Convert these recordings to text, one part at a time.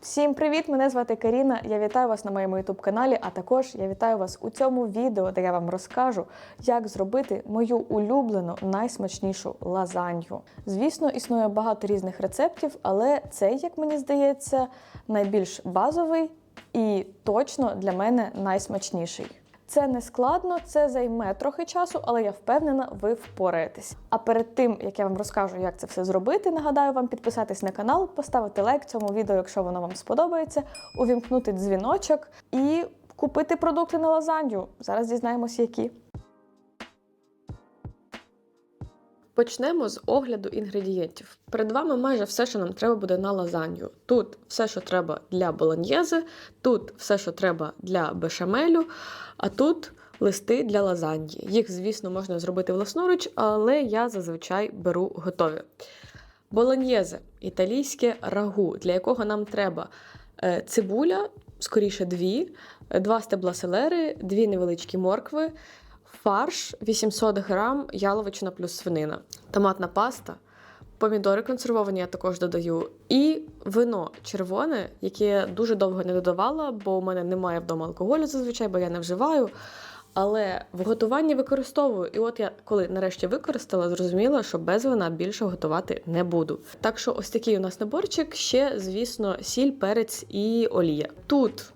Всім привіт! Мене звати Каріна. Я вітаю вас на моєму youtube каналі. А також я вітаю вас у цьому відео, де я вам розкажу, як зробити мою улюблену найсмачнішу лазанью. Звісно, існує багато різних рецептів, але цей, як мені здається, найбільш базовий і точно для мене найсмачніший. Це не складно, це займе трохи часу, але я впевнена, ви впораєтесь. А перед тим як я вам розкажу, як це все зробити, нагадаю вам підписатись на канал, поставити лайк цьому відео, якщо воно вам сподобається, увімкнути дзвіночок і купити продукти на лазанью. Зараз дізнаємось, які. Почнемо з огляду інгредієнтів. Перед вами майже все, що нам треба буде на лазанью. Тут все, що треба для болоньєзи, тут все, що треба для бешамелю, а тут листи для лазаньї. Їх, звісно, можна зробити власноруч, але я зазвичай беру готові. Болоньєзе італійське рагу, для якого нам треба е, цибуля, скоріше дві, е, два стебла селери, дві невеличкі моркви, фарш 800 грам, яловичина плюс свинина, томатна паста, помідори консервовані я також додаю, і вино червоне, яке я дуже довго не додавала, бо у мене немає вдома алкоголю зазвичай, бо я не вживаю. Але в готуванні використовую. І от я коли нарешті використала, зрозуміла, що без вина більше готувати не буду. Так що ось такий у нас наборчик, ще, звісно, сіль, перець і олія. Тут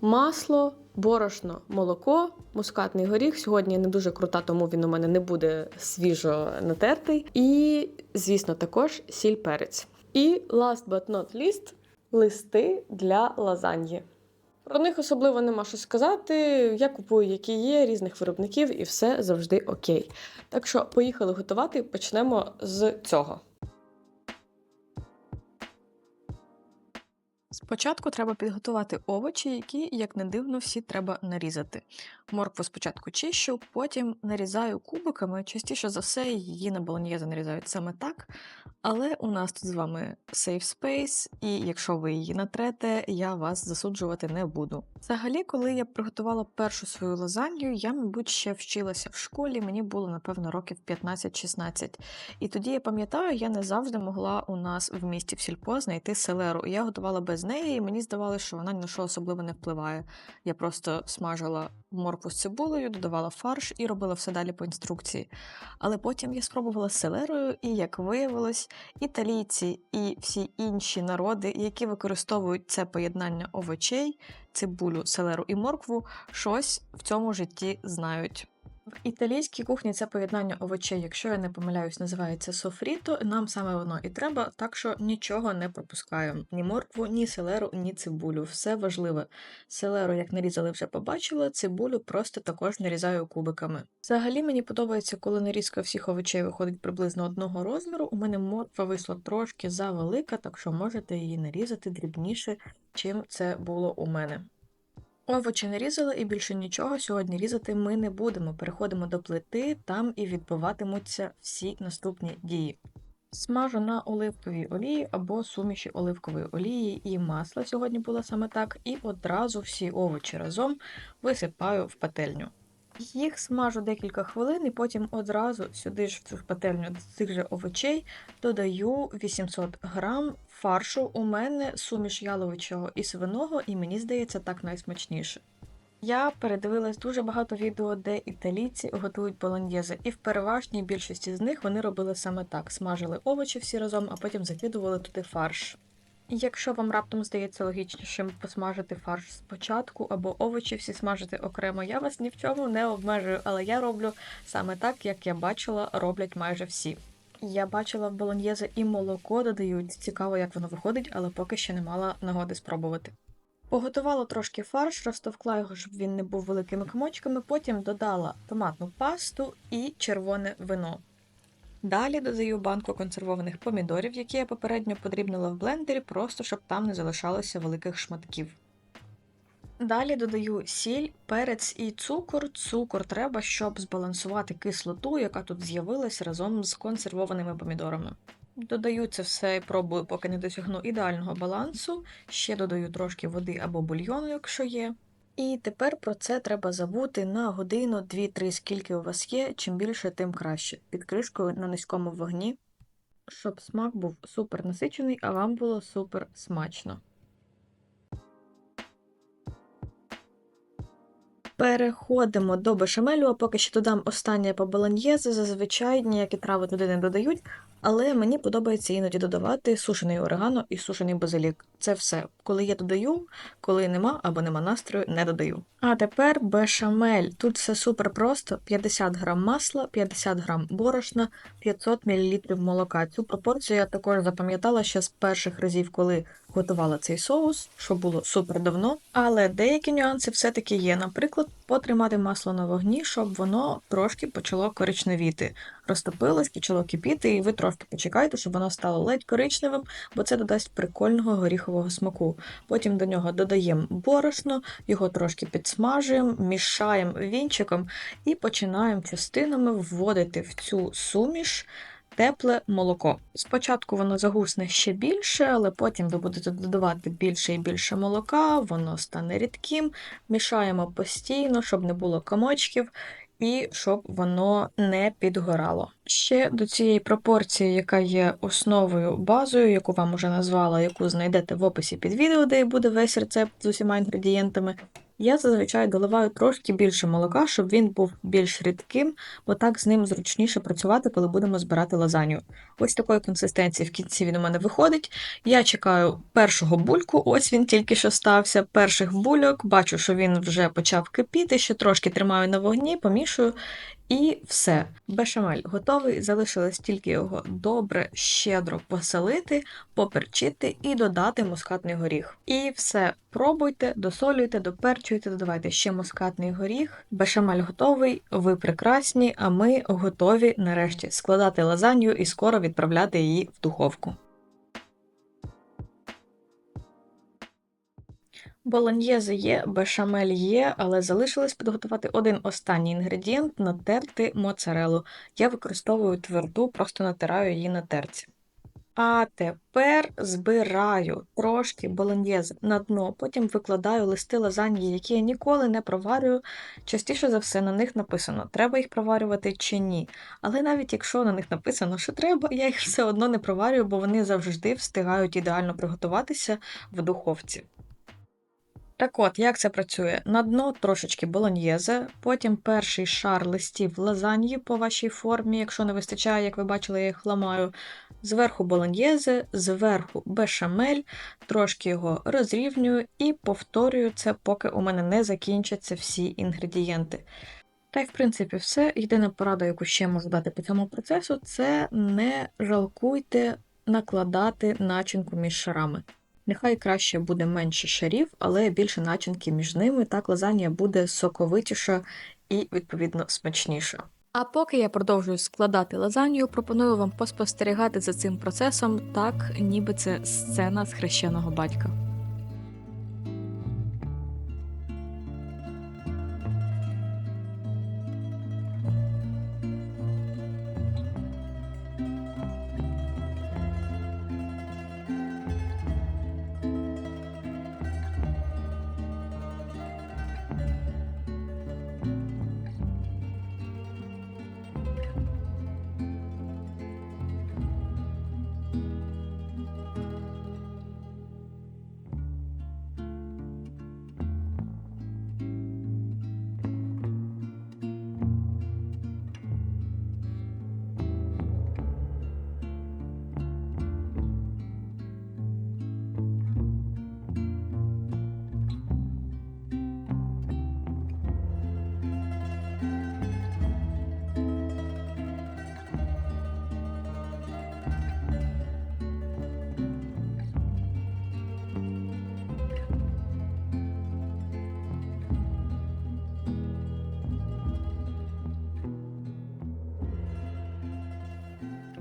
масло, борошно, молоко, мускатний горіх. Сьогодні не дуже крута, тому він у мене не буде свіжо натертий. І, звісно, також сіль перець. І last but not least, листи для лазаньї. Про них особливо нема що сказати. Я купую, які є, різних виробників, і все завжди окей. Так що поїхали готувати. Почнемо з цього. Спочатку треба підготувати овочі, які, як не дивно, всі треба нарізати. Моркву спочатку чищу, потім нарізаю кубиками. Частіше за все, її на болоньєза нарізають саме так. Але у нас тут з вами safe space, і якщо ви її натрете, я вас засуджувати не буду. Взагалі, коли я приготувала першу свою лазанью, я, мабуть, ще вчилася в школі, мені було, напевно, років 15-16. І тоді я пам'ятаю, я не завжди могла у нас в місті в сільпо знайти селеру. Я готувала без неї, і мені здавалося, що вона ні на що особливо не впливає. Я просто смажила моркву з цибулею, додавала фарш і робила все далі по інструкції. Але потім я спробувала селерою, і як виявилось, італійці і всі інші народи, які використовують це поєднання овочей, цибулю, селеру і моркву, щось в цьому житті знають. В італійській кухні це поєднання овочей, якщо я не помиляюсь, називається софріто. Нам саме воно і треба, так що нічого не пропускаємо. Ні моркву, ні селеру, ні цибулю. Все важливе. Селеру, як нарізали, вже побачила, цибулю просто також нарізаю кубиками. Взагалі мені подобається, коли нарізка всіх овочей виходить приблизно одного розміру. У мене морква вийшла трошки завелика, так що можете її нарізати дрібніше, чим це було у мене. Овочі нарізали і більше нічого сьогодні різати ми не будемо. Переходимо до плити, там і відбуватимуться всі наступні дії. Смажу на оливковій олії або суміші оливкової олії і масла сьогодні було саме так, і одразу всі овочі разом висипаю в пательню. Їх смажу декілька хвилин, і потім одразу сюди ж в цю пательню до цих же овочей додаю 800 грам фаршу. У мене суміш яловичого і свиного, і мені здається, так найсмачніше. Я передивилась дуже багато відео, де італійці готують болоньєзи, і в переважній більшості з них вони робили саме так: смажили овочі всі разом, а потім закидували туди фарш. Якщо вам раптом здається логічнішим посмажити фарш спочатку або овочі всі смажити окремо, я вас ні в чому не обмежую, але я роблю саме так, як я бачила, роблять майже всі. Я бачила в болоньєзе і молоко додають. Цікаво, як воно виходить, але поки ще не мала нагоди спробувати. Поготувала трошки фарш, розтовкла його, щоб він не був великими комочками, потім додала томатну пасту і червоне вино. Далі додаю банку консервованих помідорів, які я попередньо подрібнила в блендері, просто щоб там не залишалося великих шматків. Далі додаю сіль, перець і цукор. Цукор треба, щоб збалансувати кислоту, яка тут з'явилась разом з консервованими помідорами. Додаю це все і пробую, поки не досягну ідеального балансу. Ще додаю трошки води або бульйону, якщо є. І тепер про це треба забути на годину, 2-3, скільки у вас є. Чим більше, тим краще. Під кришкою на низькому вогні, щоб смак був супер насичений, а вам було супер смачно. Переходимо до бешамелю, а поки що додам останнє по болоньєзе. Зазвичай ніякі трави туди не додають, але мені подобається іноді додавати сушений орегано і сушений базилік. Це все. Коли я додаю, коли нема або нема настрою, не додаю. А тепер бешамель. Тут все супер просто: 50 грам масла, 50 грам борошна, 500 мл молока. Цю пропорцію я також запам'ятала ще з перших разів, коли готувала цей соус, що було супер давно. Але деякі нюанси все-таки є. Наприклад, потримати масло на вогні, щоб воно трошки почало коричневіти. Розтопилось, почало кипіти, і ви трошки почекайте, щоб воно стало ледь коричневим, бо це додасть прикольного горіхового смаку. Потім до нього додаємо борошно, його трошки підсмажуємо, мішаємо вінчиком і починаємо частинами вводити в цю суміш тепле молоко. Спочатку воно загусне ще більше, але потім ви будете додавати більше і більше молока, воно стане рідким. Мішаємо постійно, щоб не було комочків. І щоб воно не підгорало. Ще до цієї пропорції, яка є основою базою, яку вам уже назвала, яку знайдете в описі під відео, де буде весь рецепт з усіма інгредієнтами, я зазвичай доливаю трошки більше молока, щоб він був більш рідким, бо так з ним зручніше працювати, коли будемо збирати лазанью. Ось такої консистенції в кінці він у мене виходить. Я чекаю першого бульку, ось він тільки що стався. Перших бульок, бачу, що він вже почав кипіти, ще трошки тримаю на вогні, помішую. І все. Бешамель готовий. Залишилось тільки його добре, щедро посолити, поперчити і додати мускатний горіх. І все. Пробуйте, досолюйте, доперчуйте, додавайте ще мускатний горіх. Бешамель готовий, ви прекрасні, а ми готові нарешті складати лазанью і скоро відправляти її в духовку. Болоньєзе є, бешамель є, але залишилось підготувати один останній інгредієнт натерти моцарелу. Я використовую тверду, просто натираю її на терці. А тепер збираю трошки болоньєзе на дно, потім викладаю листи лазаньї, які я ніколи не проварюю. Частіше за все на них написано, треба їх проварювати чи ні. Але навіть якщо на них написано, що треба, я їх все одно не проварюю, бо вони завжди встигають ідеально приготуватися в духовці. Так от, як це працює? На дно трошечки болоньєзе, потім перший шар листів лазаньї по вашій формі, якщо не вистачає, як ви бачили, я їх ламаю. Зверху болоньєзе, зверху бешамель, трошки його розрівнюю і повторюю це, поки у мене не закінчаться всі інгредієнти. Та й, в принципі, все. Єдина порада, яку ще можу дати по цьому процесу, це не жалкуйте накладати начинку між шарами. Нехай краще буде менше шарів, але більше начинки між ними, так лазанія буде соковитіша і, відповідно, смачніша. А поки я продовжую складати лазанью, пропоную вам поспостерігати за цим процесом так, ніби це сцена з хрещеного батька.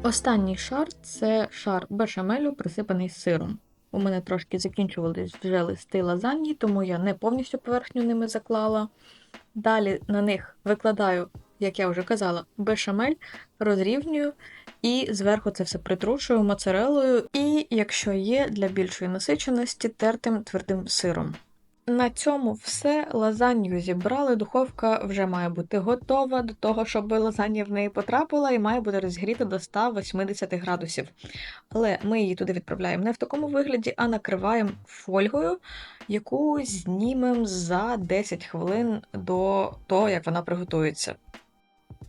Останній шар це шар бешамелю, присипаний сиром. У мене трошки закінчувались вже листи лазаньї, тому я не повністю поверхню ними заклала. Далі на них викладаю, як я вже казала, бешамель, розрівнюю і зверху це все притрушую моцарелою, і, якщо є, для більшої насиченості тертим твердим сиром. На цьому все. Лазанью зібрали. Духовка вже має бути готова до того, щоб лазанья в неї потрапила, і має бути розгріта до 180 градусів. Але ми її туди відправляємо не в такому вигляді, а накриваємо фольгою, яку знімемо за 10 хвилин до того, як вона приготується.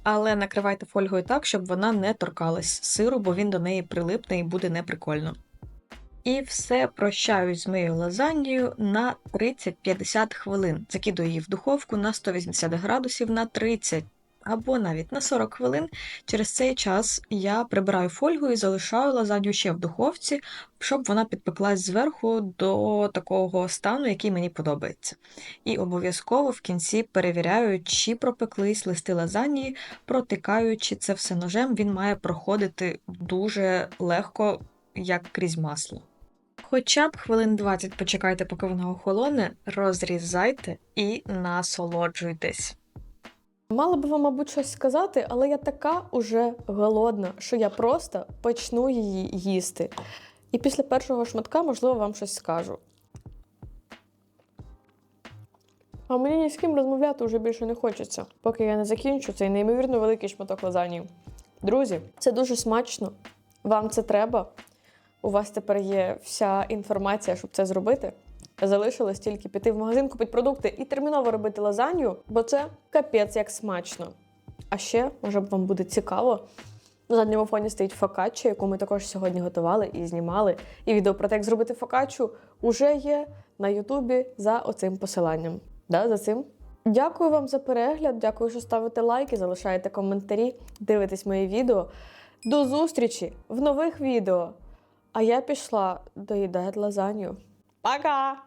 Але накривайте фольгою так, щоб вона не торкалась сиру, бо він до неї прилипне і буде неприкольно. І все прощаюсь з моєю лазаньєю на 30-50 хвилин. Закидую її в духовку на 180 градусів на 30 або навіть на 40 хвилин. Через цей час я прибираю фольгу і залишаю лазанью ще в духовці, щоб вона підпеклась зверху до такого стану, який мені подобається. І обов'язково в кінці перевіряю, чи пропеклись листи лазаньї, протикаючи це все ножем, він має проходити дуже легко, як крізь масло. Хоча б хвилин 20 почекайте, поки вона охолоне, розрізайте і насолоджуйтесь. Мала би вам, мабуть, щось сказати, але я така уже голодна, що я просто почну її їсти. І після першого шматка, можливо, вам щось скажу. А мені ні з ким розмовляти вже більше не хочеться, поки я не закінчу цей неймовірно великий шматок лазані. Друзі, це дуже смачно. Вам це треба. У вас тепер є вся інформація, щоб це зробити. Залишилось тільки піти в магазин, купити продукти і терміново робити лазанью, бо це капець як смачно. А ще, може б вам буде цікаво, на задньому фоні стоїть фокачча, яку ми також сьогодні готували і знімали. І відео про те, як зробити фокаччу, уже є на Ютубі за оцим посиланням. Да, за цим. Дякую вам за перегляд, дякую, що ставите лайки, залишаєте коментарі, дивитесь мої відео. До зустрічі в нових відео! А я пішла доїдати лазанью. Пока!